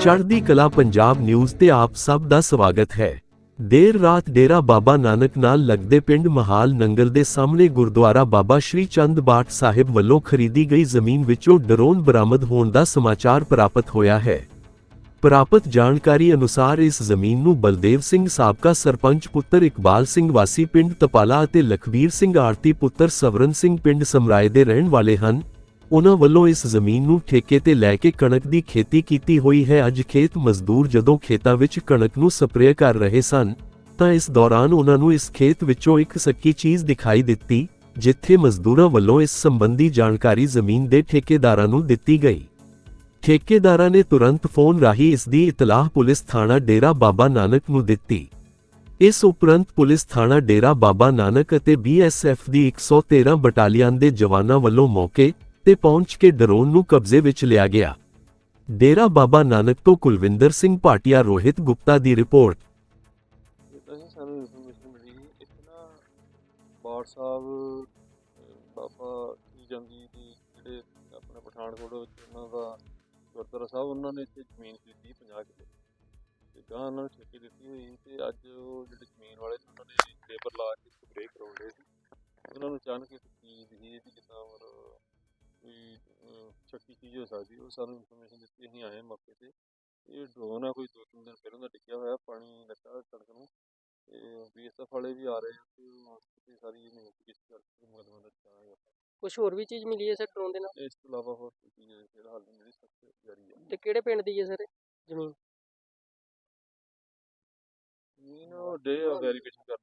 ਚੜ੍ਹਦੀ ਕਲਾ ਪੰਜਾਬ ਨਿਊਜ਼ ਤੇ ਆਪ ਸਭ ਦਾ ਸਵਾਗਤ ਹੈ। ਦੇਰ ਰਾਤ ਡੇਰਾ ਬਾਬਾ ਨਾਨਕ ਨਾਲ ਲੱਗਦੇ ਪਿੰਡ ਮਹਾਲ ਨੰਗਲ ਦੇ ਸਾਹਮਣੇ ਗੁਰਦੁਆਰਾ ਬਾਬਾ ਸ਼੍ਰੀ ਚੰਦ ਬਾਟ ਸਾਹਿਬ ਵੱਲੋਂ ਖਰੀਦੀ ਗਈ ਜ਼ਮੀਨ ਵਿੱਚੋਂ ਡਰੋਨ ਬਰਾਮਦ ਹੋਣ ਦਾ ਸਮਾਚਾਰ ਪ੍ਰਾਪਤ ਹੋਇਆ ਹੈ। ਪ੍ਰਾਪਤ ਜਾਣਕਾਰੀ ਅਨੁਸਾਰ ਇਸ ਜ਼ਮੀਨ ਨੂੰ ਬਲਦੇਵ ਸਿੰਘ ਸਾਬਕਾ ਸਰਪੰਚ ਪੁੱਤਰ ਇਕਬਾਲ ਸਿੰਘ ਵਾਸੀ ਪਿੰਡ ਤਪਾਲਾ ਅਤੇ ਲਖਬੀਰ ਸਿੰਘ ਆਰਤੀ ਪੁੱਤਰ ਸਵਰਨ ਸਿੰਘ ਪਿੰਡ ਸਮਰਾਏ ਦੇ ਰਹਿਣ ਵਾਲੇ ਹਨ। ਉਹਨਾਂ ਵੱਲੋਂ ਇਸ ਜ਼ਮੀਨ ਨੂੰ ਠੇਕੇ ਤੇ ਲੈ ਕੇ ਕਣਕ ਦੀ ਖੇਤੀ ਕੀਤੀ ਹੋਈ ਹੈ। ਅੱਜ ਖੇਤ ਮਜ਼ਦੂਰ ਜਦੋਂ ਖੇਤਾਂ ਵਿੱਚ ਕਣਕ ਨੂੰ ਸਪਰੇਅ ਕਰ ਰਹੇ ਸਨ, ਤਾਂ ਇਸ ਦੌਰਾਨ ਉਹਨਾਂ ਨੂੰ ਇਸ ਖੇਤ ਵਿੱਚੋਂ ਇੱਕ ਸੱਕੀ ਚੀਜ਼ ਦਿਖਾਈ ਦਿੱਤੀ, ਜਿੱਥੇ ਮਜ਼ਦੂਰਾਂ ਵੱਲੋਂ ਇਸ ਸੰਬੰਧੀ ਜਾਣਕਾਰੀ ਜ਼ਮੀਨ ਦੇ ਠੇਕੇਦਾਰਾਂ ਨੂੰ ਦਿੱਤੀ ਗਈ। ਠੇਕੇਦਾਰਾਂ ਨੇ ਤੁਰੰਤ ਫੋਨ ਰਾਹੀਂ ਇਸ ਦੀ ਇਤਲਾਹ ਪੁਲਿਸ ਥਾਣਾ ਡੇਰਾ ਬਾਬਾ ਨਾਨਕ ਨੂੰ ਦਿੱਤੀ। ਇਸ ਉਪਰੰਤ ਪੁਲਿਸ ਥਾਣਾ ਡੇਰਾ ਬਾਬਾ ਨਾਨਕ ਅਤੇ ਬੀਐਸਐਫ ਦੀ 113 ਬਟਾਲੀਅਨ ਦੇ ਜਵਾਨਾਂ ਵੱਲੋਂ ਮੌਕੇ ਤੇ ਪਹੁੰਚ ਕੇ ਡਰੋਨ ਨੂੰ ਕਬਜ਼ੇ ਵਿੱਚ ਲਿਆ ਗਿਆ। ਡੇਰਾ ਬਾਬਾ ਨਾਨਕ ਤੋਂ ਕੁਲਵਿੰਦਰ ਸਿੰਘ ਭਾਟੀਆ, ਰੋਹਿਤ ਗੁਪਤਾ ਦੀ ਰਿਪੋਰਟ। ਜਿੱਦਾਂ ਸਾਨੂੰ ਇਨਫੋਰਮੇਸ਼ਨ ਮਿਲੀ। ਇੱਕ ਨਾ ਬਾੜ ਸਾਹਿਬ ਬਾਬਾ ਜੀ ਜਾਂਦੀ ਦੀ ਜਿਹੜੇ ਆਪਣੇ ਪਠਾਨਕੋਟ ਵਿੱਚ ਉਹਨਾਂ ਦਾ ਗੁਰਦੁਆਰਾ ਸਾਹਿਬ, ਉਹਨਾਂ ਨੇ ਇੱਥੇ ਜ਼ਮੀਨ ਖਰੀਦੀ 50 ਕਿੱਲੇ ਤੇ ਗਾਂ ਉਹਨਾਂ ਨੂੰ ਠੇਕੇ ਦਿੱਤੀ ਹੋਈ ਤੇ ਅੱਜ ਉਹ ਜਿਹੜੇ ਜ਼ਮੀਨ ਵਾਲੇ ਨੇ ਉਹਨਾਂ ਨੇ ਲੇਬਰ ਲਾ ਕੇ ਸਪਰੇਅ ਕਰਾਉਣ ਸੀ। ਉਹਨਾਂ ਨੂੰ ਅਚਾਨਕ ਇੱਕ ਚੀਜ਼ ਇਹ ਵੀ ਜਿੱਦਾਂ ਮਤਲਬ ਕੋਈ ਸ਼ੱਕੀ ਚੀਜ਼ ਹੋ ਸਕਦੀ ਉਹ ਸਾਨੂੰ ਇਨਫੋਰਮੇਸ਼ਨ ਦਿੱਤੀ ਅਸੀਂ ਆਏ ਮੌਕੇ ਤੇ। ਇਹ ਡਰੋਨ ਆ ਕੋਈ ਦੋ ਤਿੰਨ ਦਿਨ ਪਹਿਲਾਂ ਦਾ ਟਿਕਿਆ ਹੋਇਆ ਪਾਣੀ ਲੱਗਾ ਕਣਕ ਨੂੰ। ਤੇ ਬੀਐਸਐਫ ਵਾਲੇ ਵੀ ਆ ਰਹੇ ਆ ਤੇ ਉਹ ਸਾਰੀ ਇਨਵੈਸਟੀਗੇਸ਼ਨ ਕਰਕੇ ਮੁਕਦਮਾ ਕਰਾਂਗੇ ਆਪਾਂ ਕੁਝ ਹੋਰ ਵੀ ਚੀਜ਼ ਮਿਲੀ ਹੈ ਸਰ ਡਰੋਨ ਦੇ ਨਾਲ? ਇਸ ਤੋਂ ਇਲਾਵਾ ਹੋਰ ਕੋਈ ਚੀਜ਼ ਫਿਲਹਾਲ ਨਹੀਂ ਮਿਲੀ ਸਖਤ ਜਾਰੀ ਹੈ ਤੇ ਕਿਹੜੇ ਪਿੰਡ ਦੀ ਹੈ ਸਰ ਜ਼ਮੀਨ? ਜ਼ਮੀਨ ਉਹ ਡੇ ਵੈਰੀਫਿਕੇਸ਼ਨ ਕਰ